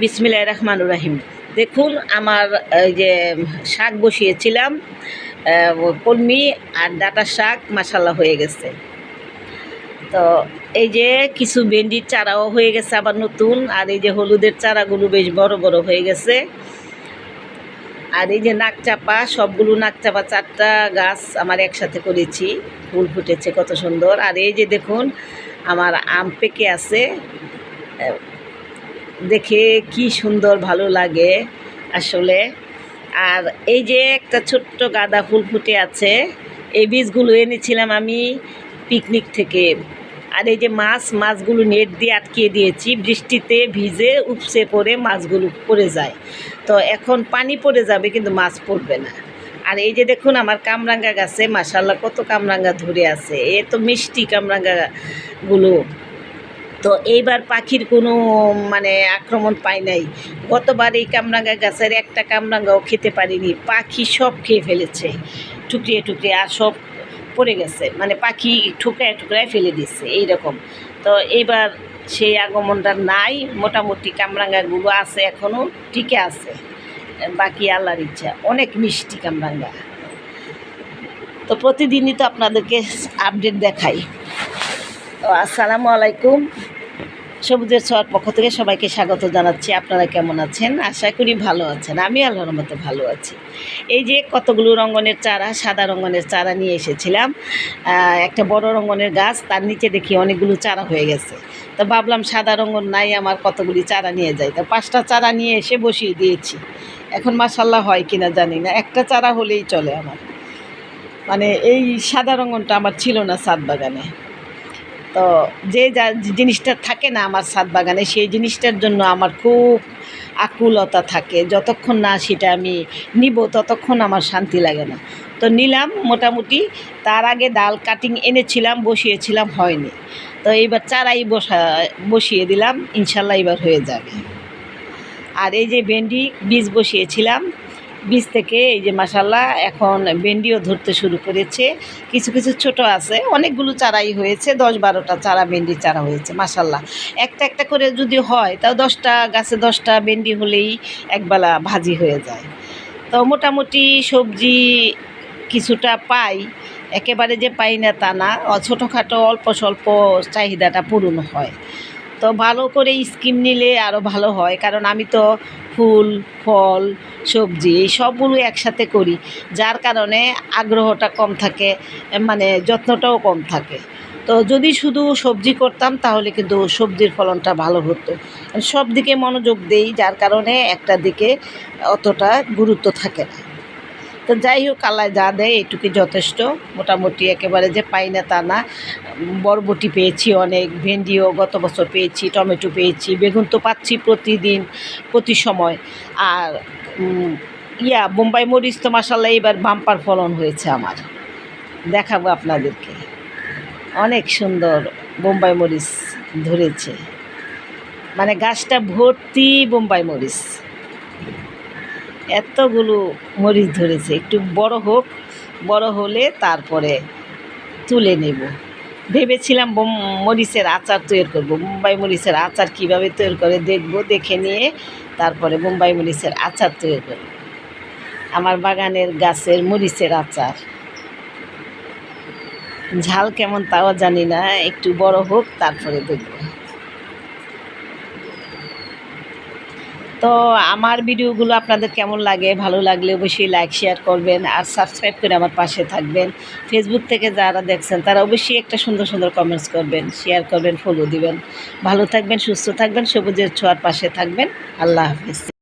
বিসমিল্লাহ রহমানুর রাহিম। দেখুন, আমার যে, শাক বসিয়েছিলাম কলমি আর ডাটা শাক মাসাল্লা হয়ে গেছে। তো এই যে, কিছু ভেন্ডির চারাও হয়ে গেছে আবার নতুন, আর এই যে, হলুদের চারাগুলো বেশ বড় বড় হয়ে গেছে। আর এই যে নাকচাপা সবগুলো নাকচাপা চারটা গাছ আমার একসাথে করেছি। ফুল ফুটেছে কত সুন্দর। আর এই যে, দেখুন, আমার আম পেকে আছে। দেখে কি সুন্দর, ভালো লাগে আসলে। আর এই যে একটা ছোট্ট গাঁদা ফুল ফুটে আছে, এই বীজগুলো এনেছিলাম আমি পিকনিক থেকে। আর এই যে মাছ, মাছগুলো নেট দিয়ে আটকিয়ে দিয়েছি, বৃষ্টিতে ভিজে উপসে পড়ে মাছগুলো পড়ে যায়। তো এখন পানি পড়ে যাবে কিন্তু মাছ পড়বে না। আর এই যে দেখুন আমার কামরাঙ্গা গাছে মাসাল্লাহ কত কামরাঙ্গা ধরে আছে। এ তো মিষ্টি কামরাঙ্গাগুলো। তো এইবার পাখির কোনো মানে আক্রমণ পাই নাই। গতবার এই কামরাঙ্গা গাছের একটা কামরাঙ্গাও খেতে পারিনি। পাখি সব খেয়ে ফেলেছে। টুকরিয়ে টুকরিয়ে আর সব পড়ে গেছে। মানে পাখি ঠুকরায় টুকরায় ফেলে দিচ্ছে এইরকম। তো এইবার সেই আগমনটা নাই। মোটামুটি কামরাঙ্গাগুলো আছে এখনও টিকে আছে। বাকি আল্লাহর ইচ্ছা। অনেক মিষ্টি কামরাঙ্গা। তো প্রতিদিনই তো আপনাদেরকে আপডেট দেখাই। তো আসসালামু আলাইকুম। সবুজের ছোঁয়ার পক্ষ থেকে সবাইকে স্বাগত জানাচ্ছি। আপনারা কেমন আছেন? আশা করি ভালো আছেন। আমি আল্লাহর মতো ভালো আছি। এই যে কতগুলো রঙ্গনের চারা, সাদা রঙ্গনের চারা নিয়ে এসেছিলাম একটা বড় রঙ্গনের গাছ, তার নিচে দেখি অনেকগুলো চারা হয়ে গেছে। তো ভাবলাম সাদা রঙ্গন নাই, আমার কতগুলি চারা নিয়ে যাই। তো পাঁচটা চারা নিয়ে এসে বসিয়ে দিয়েছি। এখন মাসাল্লাহ হয় কিনা জানি না। একটা চারা হলেই চলে আমার। মানে এই সাদা রঙ্গনটা আমার ছিল না সাত বাগানে। তো যে যা জিনিসটা থাকে না আমার ছাদ বাগানে, সেই জিনিসটার জন্য আমার খুব আকুলতা থাকে। যতক্ষণ না সেটা আমি নিব, ততক্ষণ আমার শান্তি লাগে না। তো নিলাম মোটামুটি। তার আগে ডাল কাটিং এনেছিলাম, বসিয়েছিলাম, হয়নি। তো এইবার চারাই বসা, বসিয়ে দিলাম, ইনশাল্লাহ এবার হয়ে যাবে। আর এই যে ভেন্ডি, বীজ বসিয়েছিলাম বীজ থেকে এই যে মাসাল্লাহ এখন ভেন্ডিও ধরতে শুরু করেছে। কিছু কিছু ছোট আছে, অনেকগুলো চারাই হয়েছে, দশ বারোটা চারা, ভেন্ডির চারা হয়েছে মাসাল্লাহ একটা একটা করে যদি হয়, তাও দশটা, গাছে দশটা ভেন্ডি হলেই একবেলা ভাজি হয়ে যায়। তো মোটামুটি সবজি কিছুটা পাই, একেবারে যে পাই না তা না ছোটোখাটো অল্প স্বল্প চাহিদাটা পূরণ হয়। তো ভালো করে স্কিম নিলে আরও ভালো হয়, কারণ আমি তো ফুল, ফল সবজি, এই সবগুলো একসাথে করি, যার কারণে আগ্রহটা কম থাকে মানে যত্নটাও কম থাকে। তো যদি শুধু সবজি করতাম, তাহলে কিন্তু সবজির ফলনটা ভালো হতো। সব দিকে মনোযোগ দেই, যার কারণে একটা দিকে অতটা গুরুত্ব থাকে না। তো যাই হোক, আল্লাহ যা দেয় এটুকুই যথেষ্ট। মোটামুটি একেবারে যে পাই না তা না। বরবটি পেয়েছি অনেক, ভেন্ডিও গত বছর পেয়েছি, টমেটো পেয়েছি, বেগুন তো পাচ্ছি প্রতিদিন, প্রতি সময়। আর ইয়া, বোম্বাই মরিচ তো মাসাল্লাহ এবার বাম্পার ফলন হয়েছে আমার। দেখাবো আপনাদেরকে। অনেক সুন্দর বোম্বাই মরিচ ধরেছে। মানে গাছটা ভর্তি বোম্বাই মরিচ। এতগুলো মরিচ ধরেছে। একটু বড় হোক, বড় হলে তারপরে তুলে নেব। ভেবেছিলাম মরিচের আচার তৈরি করব। মুম্বাই মরিচের আচার কীভাবে তৈরি করে দেখব, দেখে নিয়ে তারপরে মুম্বাই মরিচের আচার তৈরি করব। আমার বাগানের গাছের মরিচের আচার। ঝাল কেমন তাও জানি না, একটু বড় হোক, তারপরে দেখব। তো আমার ভিডিওগুলো আপনাদের কেমন লাগে, ভালো লাগলে অবশ্যই লাইক শেয়ার করবেন আর সাবস্ক্রাইব করে আমার পাশে থাকবেন। ফেসবুক থেকে যারা দেখছেন, তারা অবশ্যই একটা সুন্দর সুন্দর কমেন্টস করবেন শেয়ার করবেন ফলো দিবেন। ভালো থাকবেন, সুস্থ থাকবেন, সবুজের ছোঁয়ার পাশে থাকবেন। আল্লাহ হাফিজ।